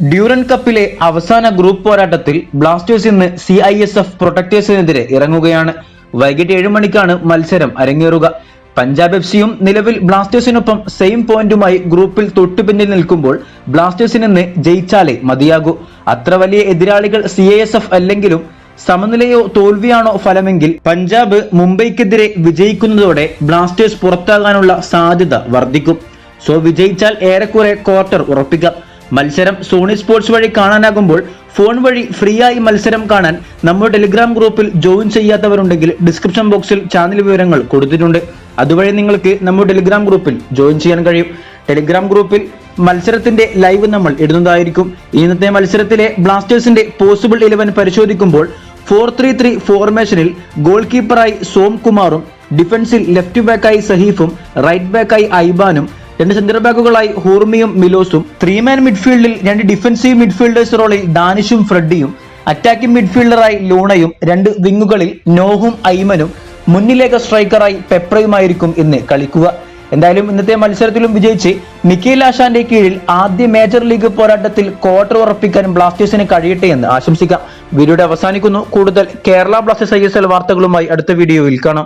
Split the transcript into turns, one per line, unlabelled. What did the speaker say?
Durand കപ്പിലെ അവസാന group പോരാട്ടത്തിൽ Blasters ഇന്ന് സി ഐ എസ് എഫ് പ്രൊട്ടക്ടേഴ്സിനെതിരെ ഇറങ്ങുകയാണ്. വൈകിട്ട് ഏഴ് മണിക്കാണ് മത്സരം അരങ്ങേറുക. പഞ്ചാബ് എഫ് സിയും നിലവിൽ ബ്ലാസ്റ്റേഴ്സിനൊപ്പം സെയിം പോയിന്റുമായി ഗ്രൂപ്പിൽ തൊട്ടുപിന്നിൽ നിൽക്കുമ്പോൾ ബ്ലാസ്റ്റേഴ്സിന് ഇന്ന് ജയിച്ചാലേ മതിയാകൂ. അത്ര വലിയ എതിരാളികൾ സി ഐ എസ് എഫ് അല്ലെങ്കിലും സമനിലയോ തോൽവിയാണോ ഫലമെങ്കിൽ പഞ്ചാബ് മുംബൈക്കെതിരെ വിജയിക്കുന്നതോടെ ബ്ലാസ്റ്റേഴ്സ് പുറത്താകാനുള്ള സാധ്യത വർദ്ധിക്കും. സോ വിജയിച്ചാൽ ഏറെക്കുറെ ക്വാർട്ടർ ഉറപ്പിക്കാം. മത്സരം സോണി സ്പോർട്സ് വഴി കാണാനാകുമ്പോൾ ഫോൺ വഴി ഫ്രീ ആയി മത്സരം കാണാൻ നമ്മുടെ ടെലിഗ്രാം ഗ്രൂപ്പിൽ ജോയിൻ ചെയ്യാത്തവരുണ്ടെങ്കിൽ ഡിസ്ക്രിപ്ഷൻ ബോക്സിൽ ചാനൽ വിവരങ്ങൾ കൊടുത്തിട്ടുണ്ട്. അതുവഴി നിങ്ങൾക്ക് നമ്മുടെ ടെലിഗ്രാം ഗ്രൂപ്പിൽ ജോയിൻ ചെയ്യാൻ കഴിയും. ടെലിഗ്രാം ഗ്രൂപ്പിൽ മത്സരത്തിന്റെ ലൈവ് നമ്മൾ ഇടുന്നതായിരിക്കും. ഇന്നത്തെ മത്സരത്തിലെ ബ്ലാസ്റ്റേഴ്സിന്റെ പോസിബിൾ ഇലവൻ പരിശോധിക്കുമ്പോൾ ഫോർ ത്രീ ത്രീ ഫോർമേഷനിൽ ഗോൾ കീപ്പറായി സോം കുമാറും ഡിഫൻസിൽ ലെഫ്റ്റ് ബാക്കായി സഹീഫും റൈറ്റ് ബാക്കായി ഐബാനും രണ്ട് സെന്റർ ബാക്കുകളായി ഹൂർമിയും മിലോസും. ത്രീമാൻ മിഡ്ഫീൽഡിൽ രണ്ട് ഡിഫൻസീവ് മിഡ്ഫീൽഡേഴ്സ് റോളിൽ ദാനിഷും ഫ്രെഡിയും. അറ്റാക്കിംഗ് മിഡ്ഫീൽഡറായി ലൂണയും. രണ്ട് വിങ്ങുകളിൽ നോഹും ഐമനും. മുന്നിലേക്ക് സ്ട്രൈക്കറായി പെപ്രയുമായിരിക്കും ഇന്ന് കളിക്കുക. എന്തായാലും ഇന്നത്തെ മത്സരത്തിലും വിജയിച്ച് മിക്കേൽ ആശാന്റെ കീഴിൽ ആദ്യ മേജർ ലീഗ് പോരാട്ടത്തിൽ ക്വാർട്ടർ ഉറപ്പിക്കാൻ ബ്ലാസ്റ്റേഴ്സിന് കഴിയട്ടെ എന്ന് ആശംസിക്കാം. വീഡിയോയുടെ അവസാനിക്കുന്നു. കൂടുതൽ കേരള ബ്ലാസ്റ്റേഴ്സ് ഐ വാർത്തകളുമായി അടുത്ത വീഡിയോയിൽ കാണാം.